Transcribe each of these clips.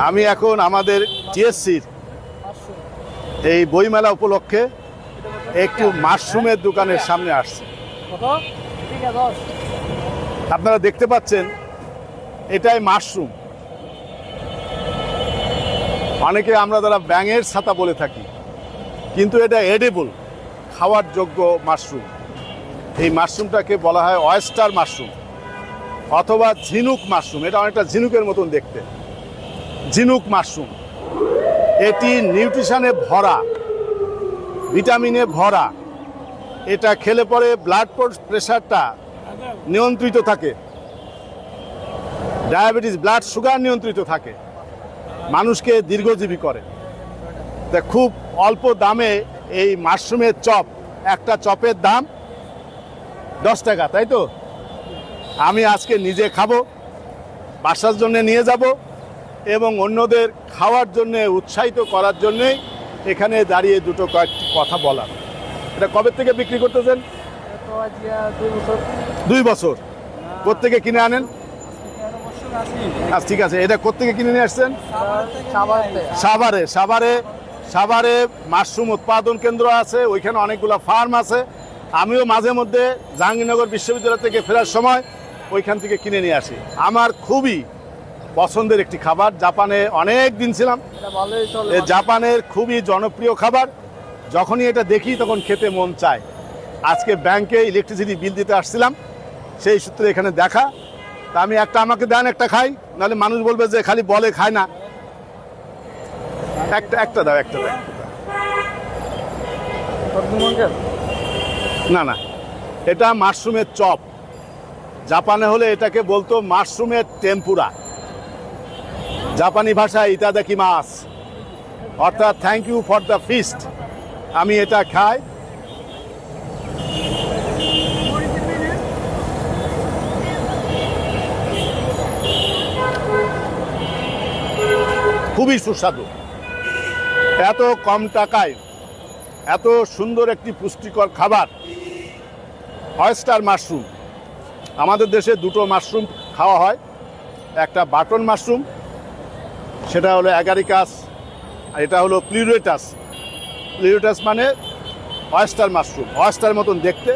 আমি এখন আমাদের টিএসসির এই বইমেলা উপলক্ষে একটু মাশরুমের দোকানের সামনে আসছি। আপনারা দেখতে পাচ্ছেন এটাই মাশরুম। অনেকে আমরা যারা ব্যাঙের ছাতা বলে থাকি কিন্তু এটা এডেবল খাওয়ার যোগ্য মাশরুম। এই মাশরুমটাকে বলা হয় অয়েস্টার মাশরুম অথবা ঝিনুক মাশরুম। এটা অনেকটা ঝিনুকের মতন দেখতে। ঝিনুক মাশরুম। এটি নিউট্রিশনে ভরা, ভিটামিনে ভরা। এটা খেলে পরে ব্লাড প্রেশারটা নিয়ন্ত্রিত থাকে। ডায়াবেটিস, ব্লাড সুগার নিয়ন্ত্রিত থাকে। মানুষকে দীর্ঘজীবী করে। তা খুব অল্প দামে এই মাশরুমের চপ, একটা চপের দাম দশ টাকা, তাই তো? আমি আজকে নিজে খাব, বাসার জন্য নিয়ে যাব। এবং অন্যদের খাওয়ার জন্য, উৎসাহিত করার জন্যেই এখানে দাঁড়িয়ে দুটো কয়েকটি কথা বলার। এটা কবে থেকে বিক্রি করতেছেন? দুই বছর। কোত্থেকে কিনে আনেন? আচ্ছা ঠিক আছে। এটা কোত্থেকে কিনে নিয়ে আসছেন? সাভারে। সাভারে সাভারে মাশরুম উৎপাদন কেন্দ্র আছে, ওইখানে অনেকগুলো ফার্ম আছে। আমিও মাঝে মধ্যে জাহাঙ্গীরনগর বিশ্ববিদ্যালয় থেকে ফেরার সময় ওইখান থেকে কিনে নিয়ে আসি। আমার খুবই পছন্দের একটি খাবার। জাপানে অনেক দিন ছিলাম। জাপানের খুবই জনপ্রিয় খাবার। যখনই এটা দেখি তখন খেতে মন চায়। আজকে ব্যাংকে ইলেকট্রিসিটি বিল দিতে আসছিলাম। সেই সূত্রে এখানে দেখা। তা আমি একটা আমাকে দেন একটা খাই। নাহলে মানুষ বলবে যে খালি বলে খায় না। একটা একটা দাও একটা দাও না না। এটা মাশরুমের চপ। জাপানে হলে এটাকে বলতো মাশরুমের টেম্পুরা। জাপানি ভাষায় ইতাদাকি মাছ। অর্থাৎ thank you for the feast আমি এটা খাই। খুবই সুস্বাদু। এত কম টাকায়, এত সুন্দর একটি পুষ্টিকর খাবার। অয়েস্টার মাশরুম আমাদের দেশে দুটো মাশরুম খাওয়া হয়। একটা বাটন মাশরুম সেটা হলো অ্যাগারিকাস, আর এটা হলো প্লিউরেটাস। প্লিউরেটাস মানে অয়েস্টার মাশরুম। অয়েস্টার মতন দেখতে।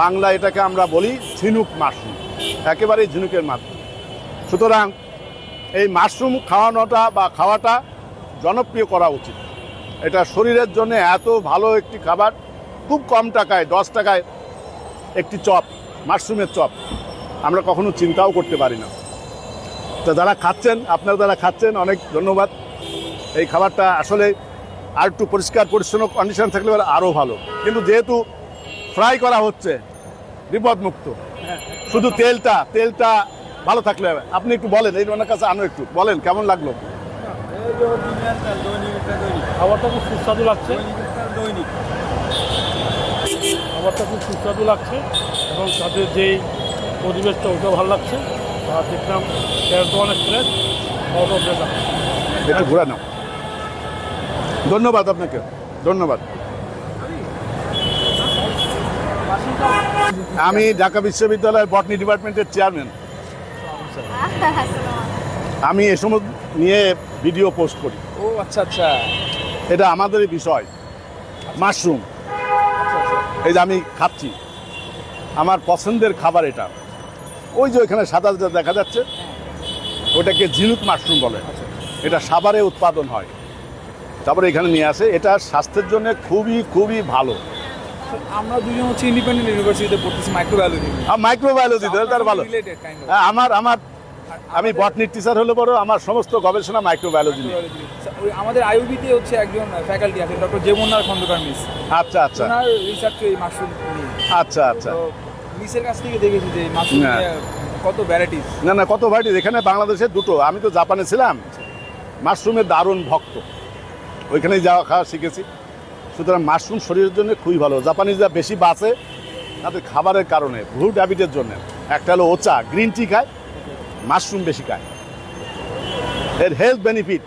বাংলা এটাকে আমরা বলি ঝিনুক মাশরুম। একেবারেই ঝিনুকের মাধ্যম সুতরাং এই মাশরুম খাওয়ানোটা বা খাওয়াটা জনপ্রিয় করা উচিত। এটা শরীরের জন্য এত ভালো একটি খাবার। খুব কম টাকায়, দশ টাকায় একটি চপ, মাশরুমের চপ। আমরা কখনো চিন্তাও করতে পারি না। তো যারা খাচ্ছেন, আপনারা যারা খাচ্ছেন, অনেক ধন্যবাদ। এই খাবারটা আসলে আর একটু পরিষ্কার, পরিচ্ছন্ন কন্ডিশন থাকলে আরও ভালো। কিন্তু যেহেতু ফ্রাই করা হচ্ছে, বিপদমুক্ত। শুধু তেলটা তেলটা ভালো থাকলে হবে। আপনি একটু বলেন, এই ওনার কাছে আনো একটু। বলেন, কেমন লাগল? খাবারটা খুব সুস্বাদু লাগছে। খাবারটা খুব সুস্বাদু লাগছে এবং তাদের যেই পরিবেশটা, ওটাও ভালো লাগছে। খাওয়াটাও একটু ঘোরা নাও। ধন্যবাদ আপনাকে ধন্যবাদ। আমি ঢাকা বিশ্ববিদ্যালয়ের বটনি ডিপার্টমেন্টের চেয়ারম্যান। আমি এ সময় নিয়ে ভিডিও পোস্ট করি। ও আচ্ছা আচ্ছা। এটা আমাদেরই বিষয়। মাশরুম। এই যে আমি খাচ্ছি। আমার পছন্দের খাবার এটা। ওই যে ওইখানে সাদা দেখা যাচ্ছে ওটাকে ঝিনুক মাশরুম বলে। এটা সাবারে উৎপাদন হয়। তারপরে এখানে নিয়ে আসে। এটা স্বাস্থ্যের জন্য খুবই খুবই ভালো। আমরা দুজন হচ্ছে ইন্ডিপেন্ডেন্ট ইউনিভার্সিটিতে পড়তেছি মাইক্রোবায়োলজি আর মাইক্রোবায়োলজি তার ভালো। হ্যাঁ, আমার আমার আমি বটনির টিচার হলে বড় আমার সমস্ত গবেষণা মাইক্রোবায়োলজি নিয়ে। আমাদের আইউবিতে হচ্ছে একজন ফ্যাকাল্টি আছেন ডক্টর জেমুন্নার খন্দকার মিস। আচ্ছা আচ্ছা। ওনার রিসার্চ এই মাশরুম আচ্ছা আচ্ছা। মিসের কাছ থেকে দেখেছি যে মাশরুম। কত ভ্যারাইটিস না না কত ভাইটি এখানে বাংলাদেশে দুটো। আমি তো জাপানে ছিলাম। মাশরুমের দারুণ ভক্ত। ওইখানেই যাওয়া খাওয়া শিখেছি। সুতরাং মাশরুম শরীরের জন্য খুবই ভালো। জাপানিজরা বেশি বাঁচে তাদের খাবারের কারণে ভ্রুট হ্যাবিটের জন্য। একটা হলো ওচা গ্রিন টি খায় মাশরুম বেশি খায়। এর হেলথ বেনিফিট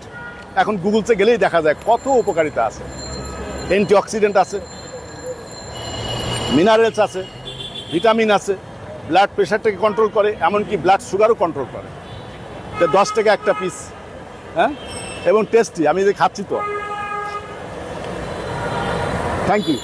এখন গুগলসে গেলেই দেখা যায় কত উপকারিতা আছে। অ্যান্টিঅক্সিডেন্ট আছে মিনারেলস আছে। ভিটামিন আছে ব্লাড প্রেশারটাকে কন্ট্রোল করে, এমনকি ব্লাড সুগারও কন্ট্রোল করে। তো দশ টাকা একটা পিস হ্যাঁ? এবং টেস্টি আমি যে খাচ্ছি তো। Thank you